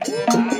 যদি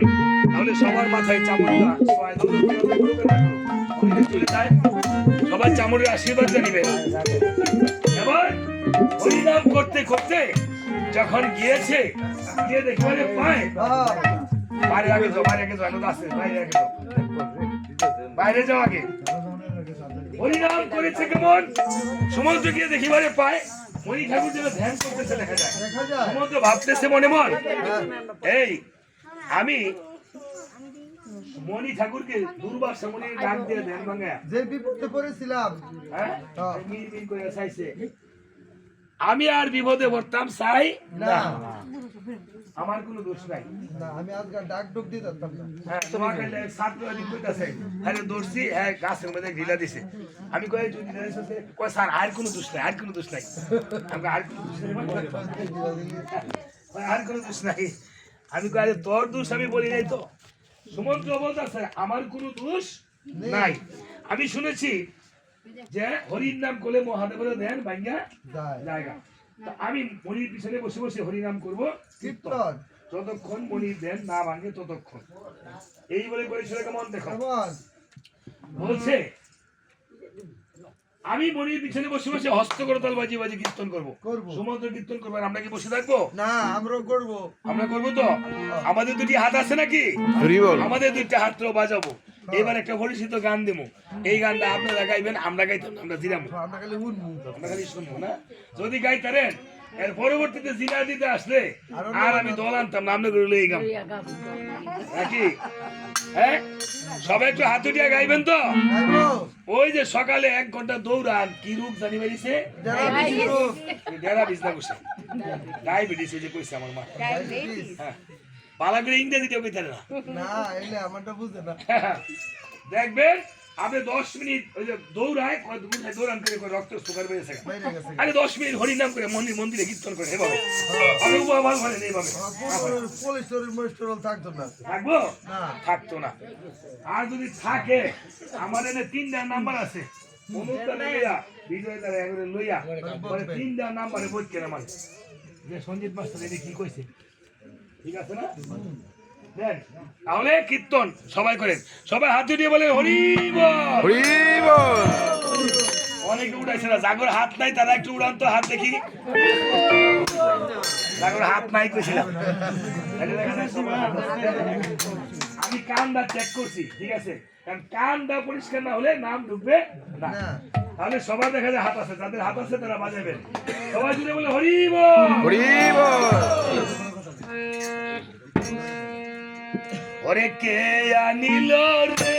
দিতে চান তাহলে সবার মাথায় চামড়টা সবার চামড়ের আশীর্বাদ জানিবে। এবার হরিনাম করতে করতে যখন গিয়েছে গিয়ে দেখে মানে পায় বাইরে আগে যাও বাইরে আগে যাও আনন্দ আছে বাইরে আগে যাও। বাইরে যাও আগে। হরিনাম করেছে কেমন? সমুদ্র গিয়ে দেখিবারে পায় মণি ঠাকুর যেন ধ্যান করতেছে দেখা যায়। দেখা যায় সমুদ্র ভাবতেছে মনে মন? এই আমি মণি ঠাকুরকে দুর্বাসা মণির ডাক দিয়ে ধ্যান ভাঙা। যে বিপদে পড়েছিলাম। হ্যাঁ? হ্যাঁ। আমি আর বিপদে পড়তাম চাই না। আমার কোনো দোষ নাই। না আমি আজকাল ডাক ডুক দিয়ে দিতাম হ্যাঁ তোমাকে ছাত্র কইতাছে আরে হ্যাঁ গাছের মধ্যে ঢিলা দিছে। আমি কই যদি কই স্যার আর কোনো দোষ নাই আর কোনো দোষ নাই। আমি আর কোনো দোষ নাই? আর কোনো দোষ নাই। আমি আরে তোর দোষ আমি বলি নাই তো? সমুদ্র বলতেছে আমার কোনো দোষ নাই। আমি শুনেছি যে হরির নাম করলে মহাদেবের দেন ভাঙ্গা জায়গা। আমি মনির পিছনে বসে বসে হরিনাম করব কীর্তন। যতক্ষণ মনির দেন না ভাঙে ততক্ষণ। এই বলে করেছিল কেমন দেখো বলছে আমি মনির পিছনে বসে বসে হস্ত করতাল বাজি বাজি কীর্তন করব। করব। সমুদ্র কীর্তন করব আর আমরা কি বসে থাকব? না আমরাও করব। আমরা করব তো? আমাদের দুটি হাত আছে নাকি? আমাদের দুইটা হাত বাজাবো। এবার একটা পরিচিত গান দেবো। এই গানটা আপনারা গাইবেন আমরা গাইতাম না, আমরা জিরাম আমরা খালি আমরা খালি শুনব না? যদি গাইতারেন এর পরবর্তীতে জিনা দিতে আসলে আর আমি দল আনতাম না আপনি করে লই গাম নাকি? হ্যাঁ? সবাই একটু হাতুটিয়া গাইবেন তো? ওই যে সকালে এক ঘণ্টা দৌড়ান কি রূপ জানি বেরিয়েছে? রোগ ডেরা বিজনা বসে। ডায়াবেটিস যে কইছে আমার মা। ডায়াবেটিস। হ্যাঁ। পালা করে ইংরেজিতেও কইতে না। না এলে আমারটা বুঝে না। দেখবেন আপনি দশ মিনিট ওই যে দৌড়ায় দৌড়ান করে রক্ত সুগার বেড়েছে বাইরে গেছে আরে দশ মিনিট হরিনাম করে মন্দির মন্দিরে কীর্তন করে এভাবে। আমি উপহার করেন এইভাবে থাকতো না। থাকব? না। থাকতো না। আর যদি থাকে আমার এনে তিনটা নাম্বার আছে। অনুদান লইয়া বিজয় দ্বারা এগুলো লইয়া পরে তিনটা নাম্বারে বই কেন আমার। যে সঞ্জিত মাস্টার এটা কি কইছে? ঠিক আছে না? তাহলে কীর্তন সবাই করেন। সবাই হাত দিয়ে বলে। হরিব অনেকে উঠাইছে না জাগর হাত নাই তারা একটু উড়ান তো হাত দেখি। জাগর হাত নাই কইছিলাম। আমি কানটা চেক করছি ঠিক আছে? কারণ কানটা পরিষ্কার না হলে নাম ঢুকবে না। তাহলে সবার দেখা যায় হাত আছে যাদের হাত আছে তারা বাজাবেন সবাই জুড়ে বলে হরিব হরিব ওরে কে আনিল রে?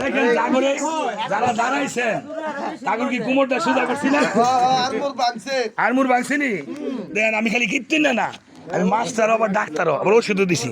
দেখেন জাগরে যারা দাঁড়াইছেন তাগর কি কুমোরটা সোজা করছি না? আরমুর বাংসিনি ভাঙছে আর মুর ভাঙছিনি দেন আমি খালি কীর্তিন না না। আমি মাস্টার আবার ডাক্তারও আবার ওষুধও দিছি।